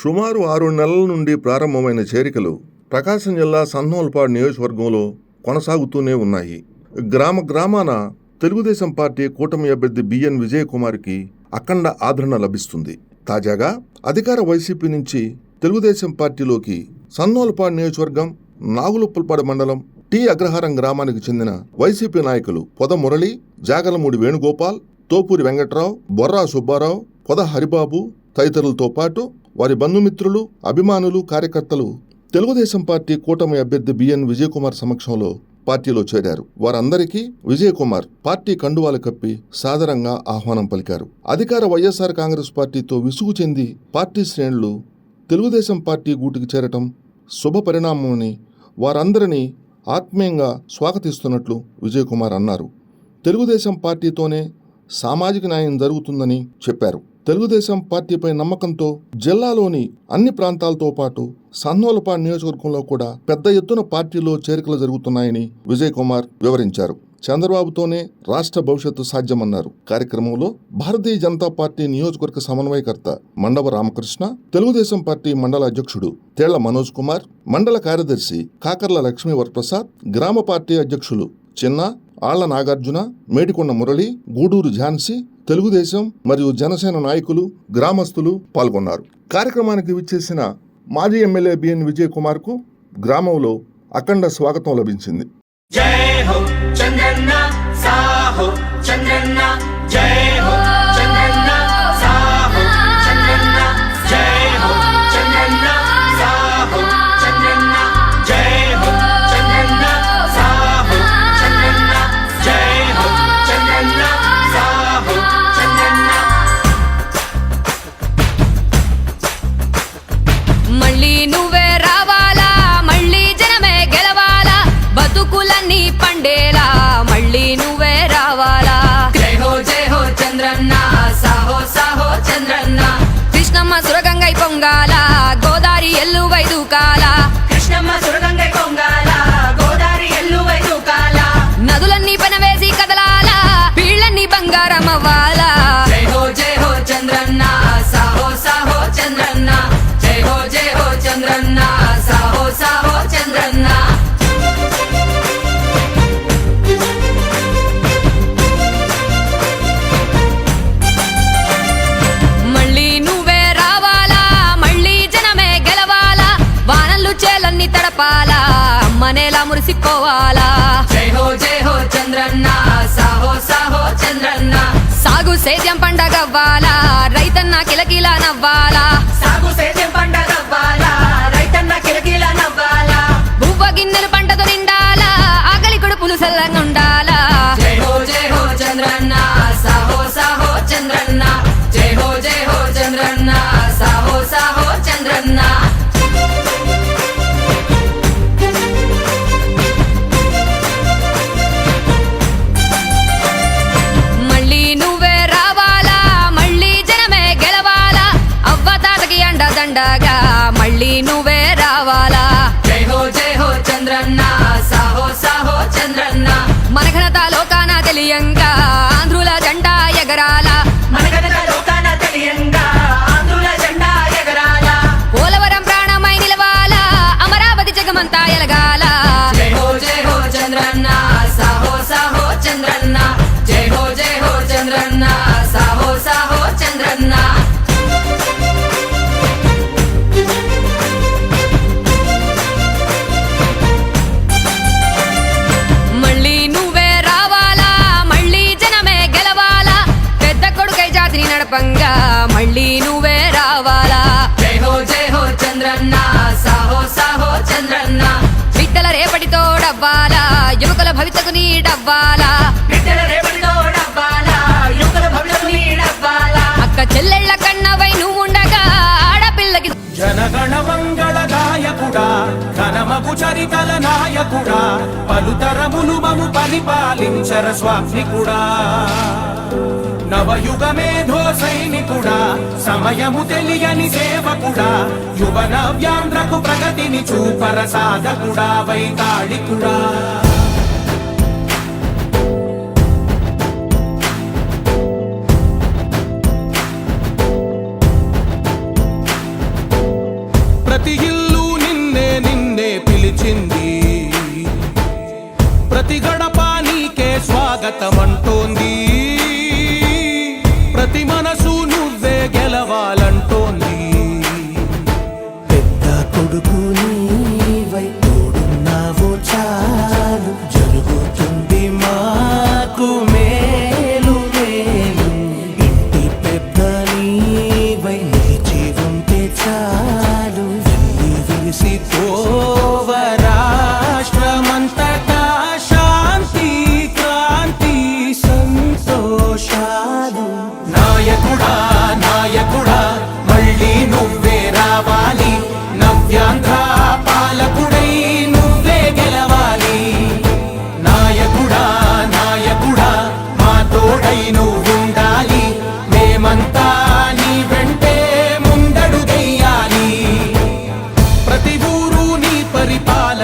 సుమారు ఆరు నెలల నుండి ప్రారంభమైన చేరికలు ప్రకాశం జిల్లా సన్నోల్పాడు నియోజకవర్గంలో కొనసాగుతూనే ఉన్నాయి. గ్రామ గ్రామాన తెలుగుదేశం పార్టీ కూటమి అభ్యర్థి బిఎన్ విజయకుమార్కి అఖండ ఆదరణ లభిస్తుంది. తాజాగా అధికార వైసీపీ నుంచి తెలుగుదేశం పార్టీలోకి సన్నోల్పాడు నియోజకవర్గం నాగులుప్పలపాడు మండలం టి అగ్రహారం గ్రామానికి చెందిన వైసీపీ నాయకులు పొద మురళి జాగలమూడి వేణుగోపాల్ తోపూరి వెంకట్రావు బొర్రా సుబ్బారావు పొద హరిబాబు తదితరులతో పాటు వారి బంధుమిత్రులు అభిమానులు కార్యకర్తలు తెలుగుదేశం పార్టీ కూటమి అభ్యర్థి బిఎన్ విజయకుమార్ సమక్షంలో పార్టీలో చేరారు. వారందరికీ విజయకుమార్ పార్టీ కండువాలు కప్పి సాదరంగా ఆహ్వానం పలికారు. అధికార వైఎస్ఆర్ కాంగ్రెస్ పార్టీతో విసుగు చెంది పార్టీ శ్రేణులు తెలుగుదేశం పార్టీ గూటికి చేరటం శుభ పరిణామమని వారందరినీ ఆత్మీయంగా స్వాగతిస్తున్నట్లు విజయకుమార్ అన్నారు. తెలుగుదేశం పార్టీతోనే సామాజిక న్యాయం జరుగుతుందని చెప్పారు. తెలుగుదేశం పార్టీపై నమ్మకంతో జిల్లాలోని అన్ని ప్రాంతాలతో పాటు సన్నోలపాడు నియోజకవర్గంలో కూడా పెద్ద ఎత్తున పార్టీలో చేరికలు జరుగుతున్నాయని విజయ్ కుమార్ వివరించారు. చంద్రబాబుతోనే రాష్ట్ర భవిష్యత్తు సాధ్యమన్నారు. కార్యక్రమంలో భారతీయ జనతా పార్టీ నియోజకవర్గ సమన్వయకర్త మండవ రామకృష్ణ తెలుగుదేశం పార్టీ మండల అధ్యక్షుడు తేళ్ళ మనోజ్ కుమార్ మండల కార్యదర్శి కాకర్ల లక్ష్మీ వరప్రసాద్ గ్రామ పార్టీ అధ్యక్షులు చిన్న ఆళ్ళ నాగార్జున మేడికొండ మురళి గూడూరు ఝాన్సీ తెలుగుదేశం మరియు జనసేన నాయకులు గ్రామస్తులు పాల్గొన్నారు. కార్యక్రమానికి విచ్చేసిన మాజీ ఎమ్మెల్యే బిఎన్ విజయ్ కుమార్కు గ్రామంలో అఖండ స్వాగతం లభించింది. జై హో చంద్రన్న సాహో చంద్రన్న. అమ్మనేలా మురిసిపోవాలా జై హో జై హో చంద్రన్న సాహో సాహో చంద్రన్న. సాగు సేద్యం పండగవ్వాలా? రైతన్న కిలకిలా నవ్వాలా? సాగు సేద్యం పండగవ్వాలా? దండగా మళ్ళీ నువ్వే రావాలా? జై హో జై హో చంద్రన్న సాహో సాహో చంద్రన్న. మన ఘనత లోకాన తెలియంగా భవితకు నీడవ్వాలా? అక్క చెల్లెళ్ళ కన్నవై నువ్వుండగా ఆడపిల్లకి జనగణ మంగళ గాయకుడా ఘనమగు చరితల నాయకుడా పలుతరములు మము పరిపాలించర స్వామికుడా నవయుగ మేధో సైనికుడా సమయము తెలియని సేవకుడా యువన వ్యాంధ్రకు ప్రగతిని చూపర సాధకుడా వైతాళికుడా.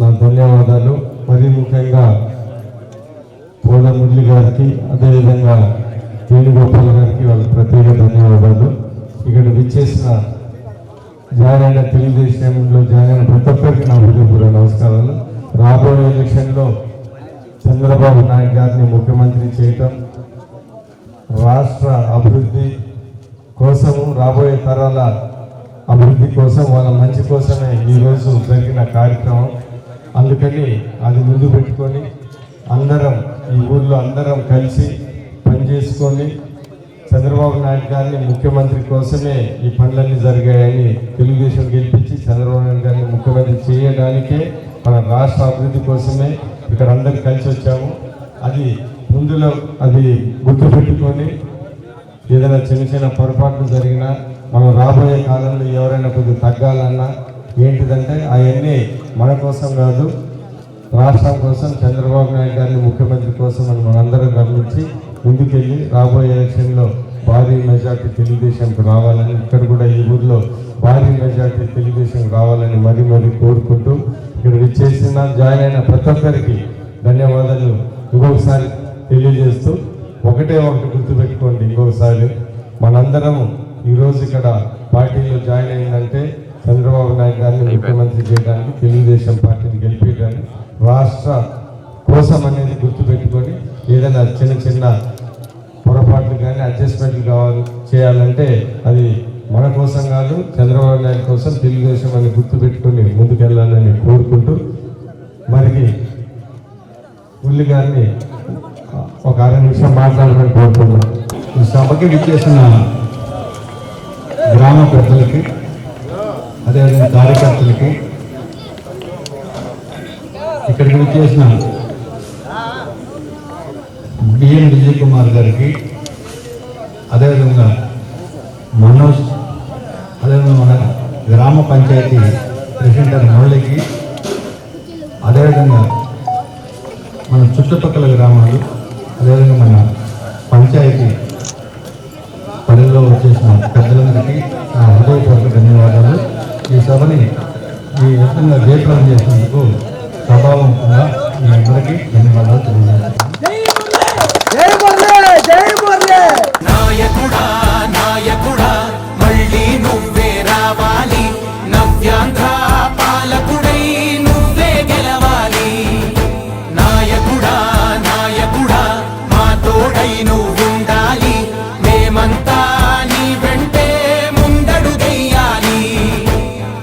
నా ధన్యవాదాలు. మరి ముఖ్యంగా కోడ మురళి గారికి అదేవిధంగా వేణుగోపాల్ గారికి వాళ్ళ ప్రత్యేక ధన్యవాదాలు. ఇక్కడ విచ్చేసిన జాయిన్ అయిన తెలుగుదేశంలో జాయిన్ అయిన ప్రతి ఒక్కరికి నా హృదయపూర్వ నమస్కారాలు. రాబోయే ఎలక్షన్లో చంద్రబాబు నాయుడు గారిని ముఖ్యమంత్రి చేయటం రాష్ట్ర అభివృద్ధి కోసము రాబోయే తరాల అభివృద్ధి కోసం వాళ్ళ మంచి కోసమే ఈరోజు జరిగిన కార్యక్రమం. అందుకని అది ముందు పెట్టుకొని అందరం ఈ ఊళ్ళో అందరం కలిసి పనిచేసుకొని చంద్రబాబు నాయుడు గారిని ముఖ్యమంత్రి కోసమే ఈ పనులన్నీ జరిగాయని తెలుగుదేశం గెలిపించి చంద్రబాబు నాయుడు గారిని ముఖ్యమంత్రి చేయడానికే మన రాష్ట్ర అభివృద్ధి కోసమే ఇక్కడ అందరు కలిసి వచ్చాము. అది ముందులో అది గుర్తుపెట్టుకొని ఏదైనా చిన్న చిన్న పొరపాట్లు జరిగినా మనం రాబోయే కాలంలో ఎవరైనా కొద్దిగా తగ్గాలన్నా ఏంటిదంటే అవన్నీ మన కోసం కాదు రాష్ట్రం కోసం చంద్రబాబు నాయుడు గారిని ముఖ్యమంత్రి కోసం మనం మనందరం గమనించి ముందుకెళ్ళి రాబోయే ఎలక్షన్లో భారీ మెజార్టీ తెలుగుదేశంకు రావాలని ఇక్కడ కూడా ఈ ఊర్లో భారీ మెజార్టీ తెలుగుదేశం రావాలని మరీ మరీ కోరుకుంటూ ఇక్కడ విచ్చేసిన జాయిన్ అయిన ప్రతి ఒక్కరికి ధన్యవాదాలు. ఇంకొకసారి తెలియజేస్తూ ఒకటే ఒకటి గుర్తుపెట్టుకోండి ఇంకొకసారి. మనందరం ఈరోజు ఇక్కడ పార్టీలో జాయిన్ అయిందంటే చంద్రబాబు నాయుడు గారిని ముఖ్యమంత్రి చేయడానికి తెలుగుదేశం పార్టీని గెలిపించడానికి రాష్ట్ర కోసం అనేది గుర్తుపెట్టుకొని ఏదైనా చిన్న చిన్న పొరపాట్లు కానీ అడ్జస్ట్మెంట్లు కావాలి చేయాలంటే అది మన కోసం కాదు చంద్రబాబు నాయుడు కోసం తెలుగుదేశం అని గుర్తుపెట్టుకొని ముందుకెళ్ళాలని కోరుకుంటూ మరి ఉల్లి గారిని ఒక అర నిమిషం మాట్లాడమని కోరుతున్నాం ఈ సభకి విచ్చేసిన గ్రామ పెద్దలకి అదేవిధంగా కార్యకర్తలకు ఇక్కడికి వచ్చేసిన బిఎం విజయ్ కుమార్ గారికి అదేవిధంగా మనోజ్ అదేవిధంగా మన గ్రామ పంచాయతీ ప్రెసిడెంటర్ మురళికి అదేవిధంగా మన చుట్టుపక్కల గ్రామాలు అదేవిధంగా మన పంచాయతీ పరిధిలో వచ్చేసిన పెద్దలందరికీ నా హృదయపూర్వక ధన్యవాదాలు. ఈ సభని ఈ విధంగా దేశం చేసినందుకు సభావంతంగా మీ అందరికీ ధన్యవాదాలు తెలియజేస్తాను